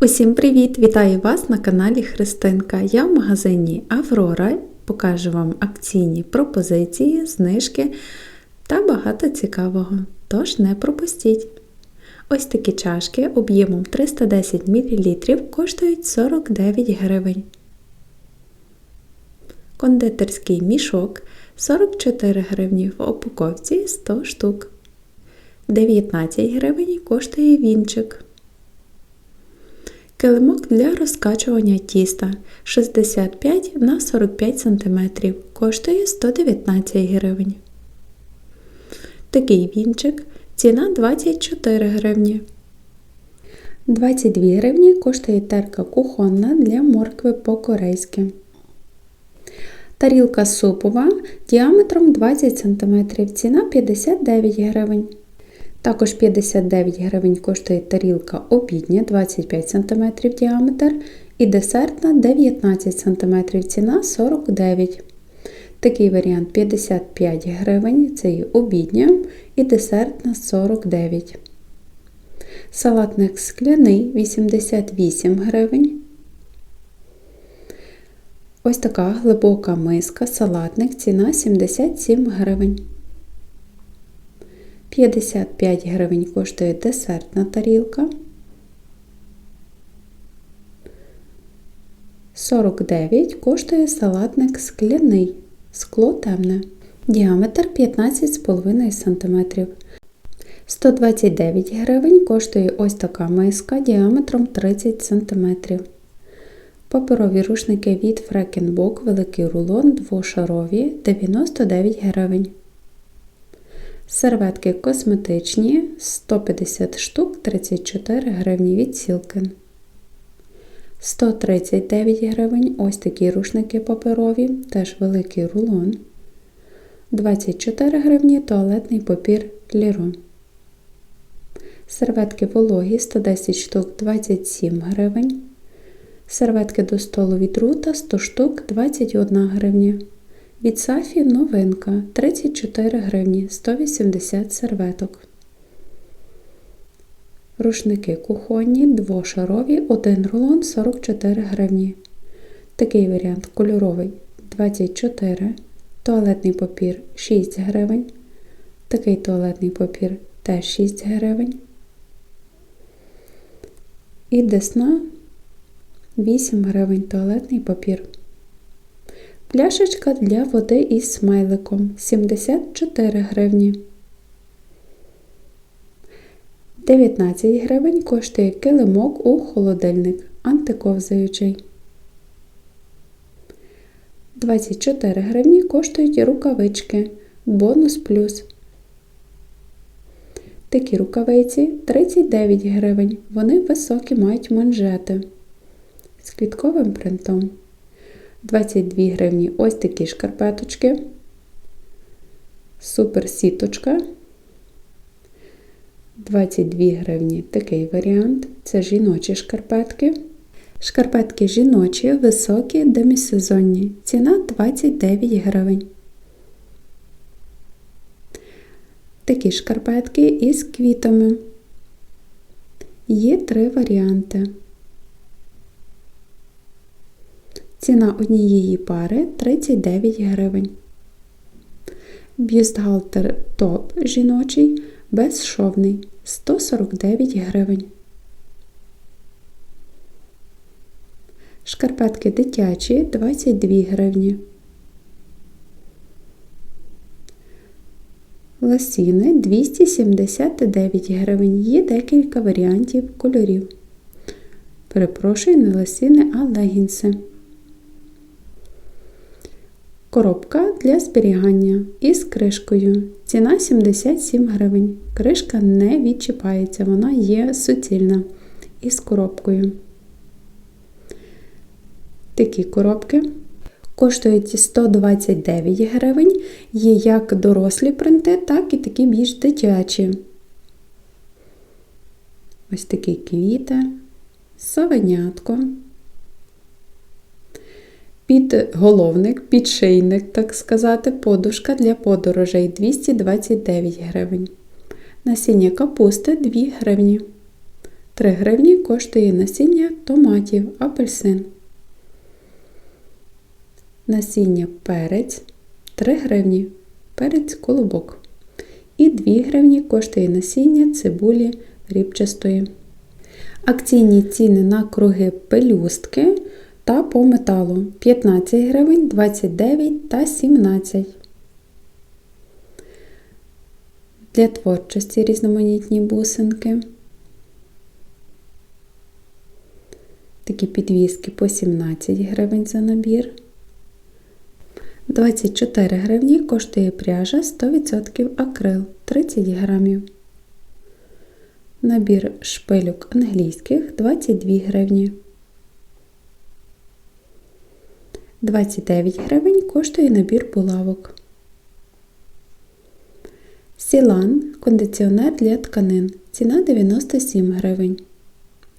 Усім привіт! Вітаю вас на каналі Христинка. Я в магазині Аврора покажу вам акційні пропозиції, знижки та багато цікавого. Тож не пропустіть! Ось такі чашки об'ємом 310 мл коштують 49 гривень. Кондитерський мішок 44 гривні в упаковці 100 штук. 19 гривень коштує вінчик. Килимок для розкачування тіста 65 на 45 см коштує 119 гривень. Такий вінчик ціна 24 гривні. 22 гривні коштує терка кухонна для моркви по-корейськи. Тарілка супова діаметром 20 см, ціна 59 гривень. Також 59 гривень коштує тарілка обідня 25 см діаметр і десертна 19 см, ціна 49 Такий варіант 55 гривень, це і обідня і десертна 49 Салатник скляний 88 гривень. Ось така глибока миска, салатник, ціна 77 гривень. 55 гривень коштує десертна тарілка. 49 коштує салатник скляний, скло темне, діаметр 15,5 см. 129 гривень коштує ось така миска діаметром 30 см. Паперові рушники від Фрекенбок, великий рулон, двошарові 99 гривень. Серветки косметичні 150 штук 34 гривні від Сілкин. 139 гривень ось такі рушники паперові, теж великий рулон. 24 гривні туалетний папір Ліро. Серветки вологі 110 штук 27 гривень. Серветки до столу від рута 100 штук 21 гривня. Від Сафі новинка 34 гривні 180 серветок. Рушники кухонні, двошарові, один рулон 44 гривні. Такий варіант кольоровий 24 Туалетний папір 6 гривень. Такий туалетний папір теж 6 гривень. І десна 8 гривень туалетний папір. Пляшечка для води із смайликом 74 гривні. 19 гривень коштує килимок у холодильник антиковзаючий. 24 гривні коштують рукавички бонус плюс. Такі рукавиці 39 гривень. Вони високі мають манжети з квітковим принтом. 22 гривні ось такі шкарпеточки. Супер сіточка. 22 гривні такий варіант. Це жіночі шкарпетки. Шкарпетки жіночі, високі, демісезонні. Ціна 29 гривень. Такі шкарпетки із квітами. Є три варіанти. Ціна однієї пари 39 гривень. Бюстгальтер топ жіночий безшовний 149 гривень. Шкарпетки дитячі 22 гривні. Лосіни 279 гривень. Є декілька варіантів кольорів. Перепрошую не лосіни, а легінси. Коробка для зберігання із кришкою. Ціна 77 гривень. Кришка не відчіпається, вона є суцільна із коробкою. Такі коробки коштують 129 гривень. Є як дорослі принти, так і такі більш дитячі. Ось такі квіти, совенятко підголовник, підшийник, так сказати, подушка для подорожей 229 гривень. Насіння капусти 2 гривні. 3 гривні коштує насіння томатів, апельсин. Насіння перець 3 гривні, перець колобок. І 2 гривні коштує насіння цибулі рібчастої. Акційні ціни на круги пелюстки та по металу 15 гривень, 29 та 17. Для творчості різноманітні бусинки. Такі підвіски по 17 гривень за набір. 24 гривні коштує пряжа 100% акрил 30 грамів. Набір шпилюк англійських 22 гривні. 29 гривень коштує набір булавок. Сілан кондиціонер для тканин. Ціна 97 гривень.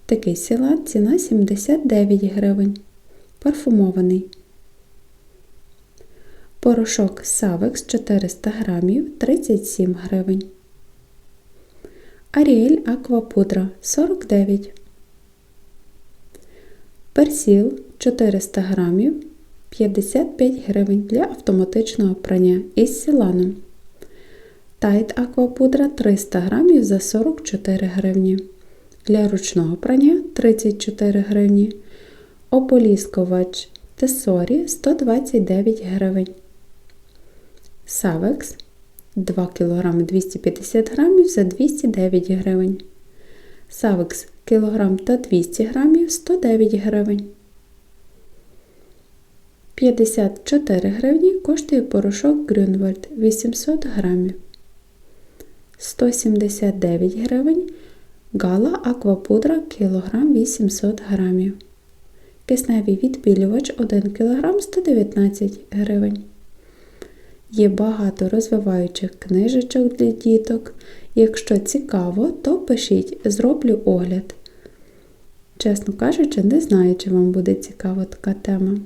Такий сілан ціна 79 гривень. Парфумований. Порошок Савекс 400 грамів 37 гривень. Аріель Аквапудра 49. Персіл 400 грамів 55 гривень для автоматичного прання із сіланом. Тайт Аквапудра 300 грамів за 44 гривні. Для ручного прання 34 гривні. Ополіскувач Тесорі 129 гривень. Савекс 2 кг 250 г за 209 гривень. Савекс кг та 200 г 109 гривень. 54 гривні коштує порошок Грюнвальд 800 грамів. 179 гривень Гала аквапудра кілограм 800 грамів. Кисневий відбілювач 1 кг 119 гривень. Є багато розвиваючих книжечок для діток. Якщо цікаво, то пишіть, зроблю огляд. Чесно кажучи, не знаю, чи вам буде цікава така тема.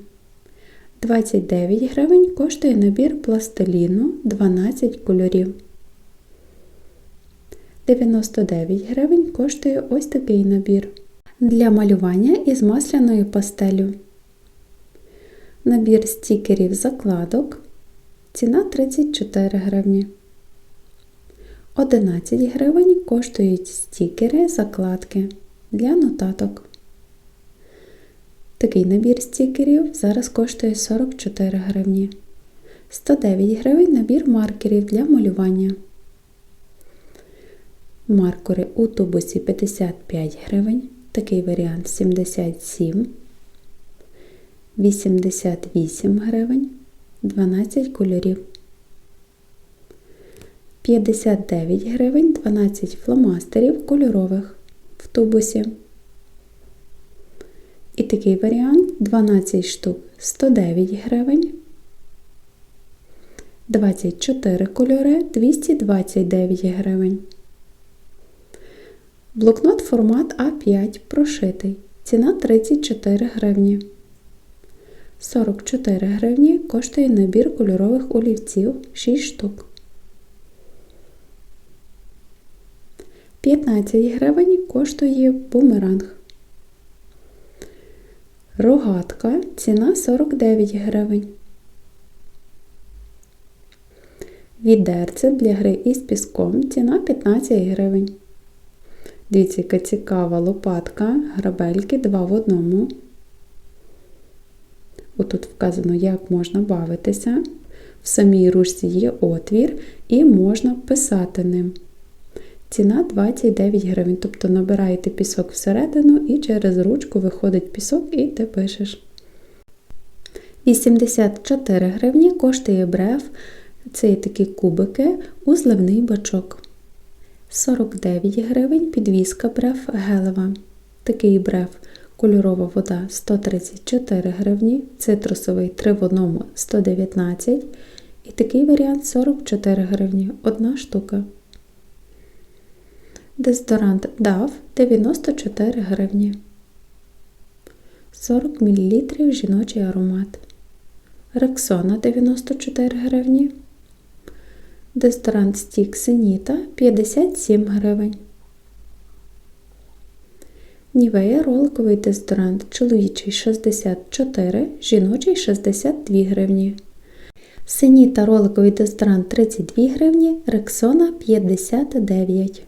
29 гривень коштує набір пластиліну 12 кольорів. 99 гривень коштує ось такий набір. Для малювання із масляною пастелю. Набір стікерів закладок. Ціна 34 гривні. 11 гривень коштують стікери закладки для нотаток. Такий набір стікерів зараз коштує 44 гривні. 109 гривень набір маркерів для малювання. Маркери у тубусі 55 гривень. Такий варіант 77, 88 гривень, 12 кольорів. 59 гривень 12 фломастерів кольорових в тубусі. І такий варіант 12 штук 109 гривень. 24 кольори 229 гривень. Блокнот формат А5 прошитий. Ціна 34 гривні. 44 гривні коштує набір кольорових олівців 6 штук. 15 гривень коштує бумеранг. Рогатка ціна 49 гривень. Відерце для гри із піском ціна 15 гривень. Дивіться, яка цікава лопатка, грабельки 2 в одному. Отут вказано, як можна бавитися. В самій ручці є отвір і можна писати ним. Ціна 29 гривень, тобто набираєте пісок всередину і через ручку виходить пісок і ти пишеш. 84 гривні коштує брев. Це є такі кубики у зливний бачок. 49 гривень підвіска брев гелева. Такий брев кольорова вода 134 гривні, цитрусовий 3 в 1 119 і такий варіант 44 гривні, одна штука. Дезодорант DAV 94 гривні. 40 мл жіночий аромат. Рексона 94 гривні. Дезодорант стік Сеніта 57 гривень. Нівея роликовий дезодорант чоловічий 64, жіночий 62 гривні. Синіта роликовий дезодорант 32 гривні, Рексона 59.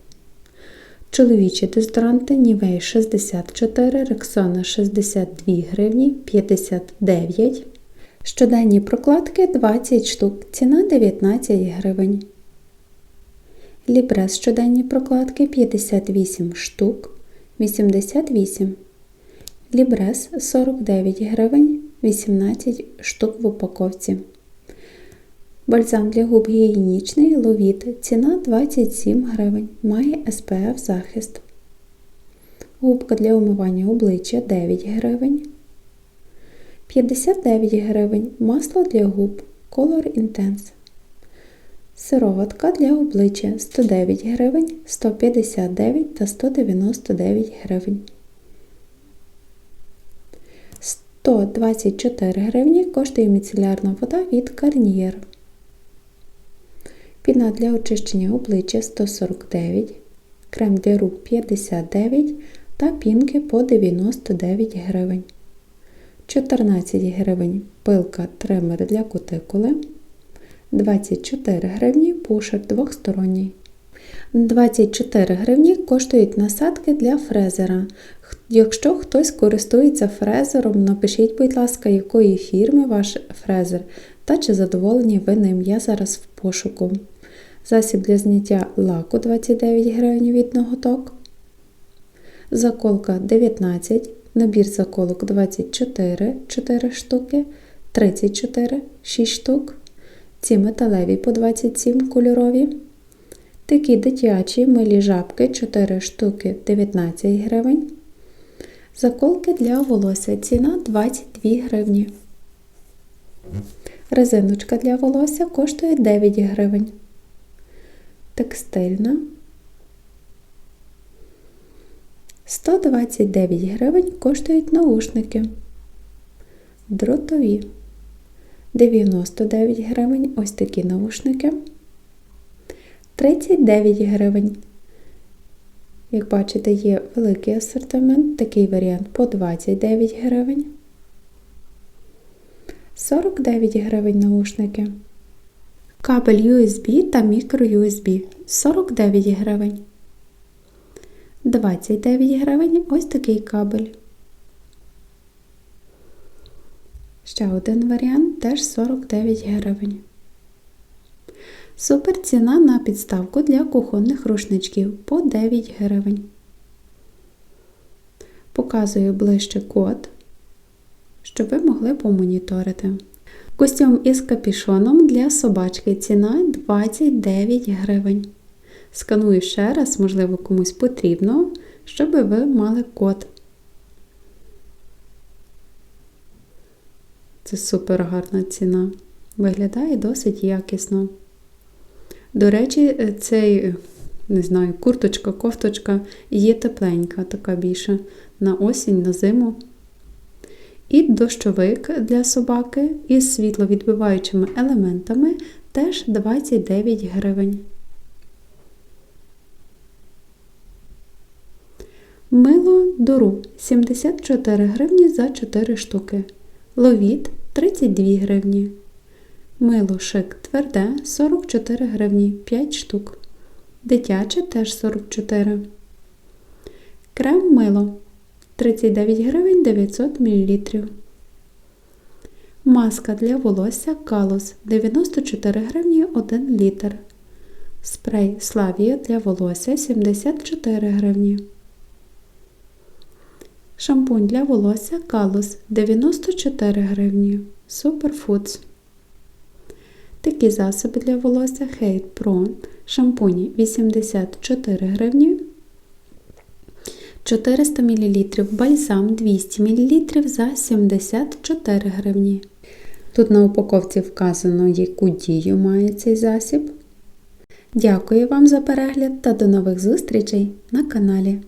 Чоловічі дезодоранти Нівей 64, Рексона 62 гривні 59. Щоденні прокладки 20 штук, ціна 19 гривень. Лібрес щоденні прокладки 58 штук 88. Лібрес 49 гривень 18 штук в упаковці. Бальзам для губ гігієнічний ловіт. Ціна 27 гривень. Має SPF захист. Губка для умивання обличчя 9 гривень. 59 гривень. Масло для губ Color Intense. Сироватка для обличчя 109 гривень, 159 та 199 гривень. 124 гривні коштує міцелярна вода від Garnier. Піна для очищення обличчя 149, крем для рук 59 та пінки по 99 гривень. 14 гривень пилка тример для кутикули. 24 гривні пушер двохсторонній. 24 гривні коштують насадки для фрезера. Якщо хтось користується фрезером, напишіть, будь ласка, якої фірми ваш фрезер та чи задоволені ви ним. Я зараз в пошуку. Засіб для зняття лаку 29 гривень від ноготок. Заколка 19, набір заколок 24 4 штуки, 34 6 штук. Ці металеві по 27 кольорові. Такі дитячі милі жабки 4 штуки 19 гривень. Заколки для волосся. Ціна 22 гривні. Резиночка для волосся коштує 9 гривень. Текстильна. 129 гривень коштують наушники. Дротові. 99 гривень ось такі наушники. 39 гривень. Як бачите, є великий асортимент, такий варіант по 29 гривень. 49 гривень наушники. Кабель USB та мікро-USB 49 гривень. 29 гривень ось такий кабель. Ще один варіант теж 49 гривень. Супер ціна на підставку для кухонних рушничків по 9 гривень. Показую ближче код, щоб ви могли помоніторити. Костюм із капішоном для собачки ціна 29 гривень. Сканую ще раз, можливо, комусь потрібно, щоб ви мали код. Це супер гарна ціна. Виглядає досить якісно. До речі, цей, не знаю, курточка, кофточка є тепленька, така більше на осінь, на зиму. І дощовик для собаки із світловідбиваючими елементами теж 29 гривень. Мило дору 74 гривні за 4 штуки. Ловіт 32 гривні. Мило шик тверде 44 гривні 5 штук. Дитяче теж 44. Крем мило 39 гривень 900 мл. Маска для волосся Калос 94 гривні 1 літр. Спрей Славія для волосся 74 гривні. Шампунь для волосся Калус 94 гривні. Superfoods. Такі засоби для волосся Hair Pro. Шампуні 84 гривні. 400 мл. Бальзам 200 мл за 74 гривні. Тут на упаковці вказано, яку дію має цей засіб. Дякую вам за перегляд та до нових зустрічей на каналі.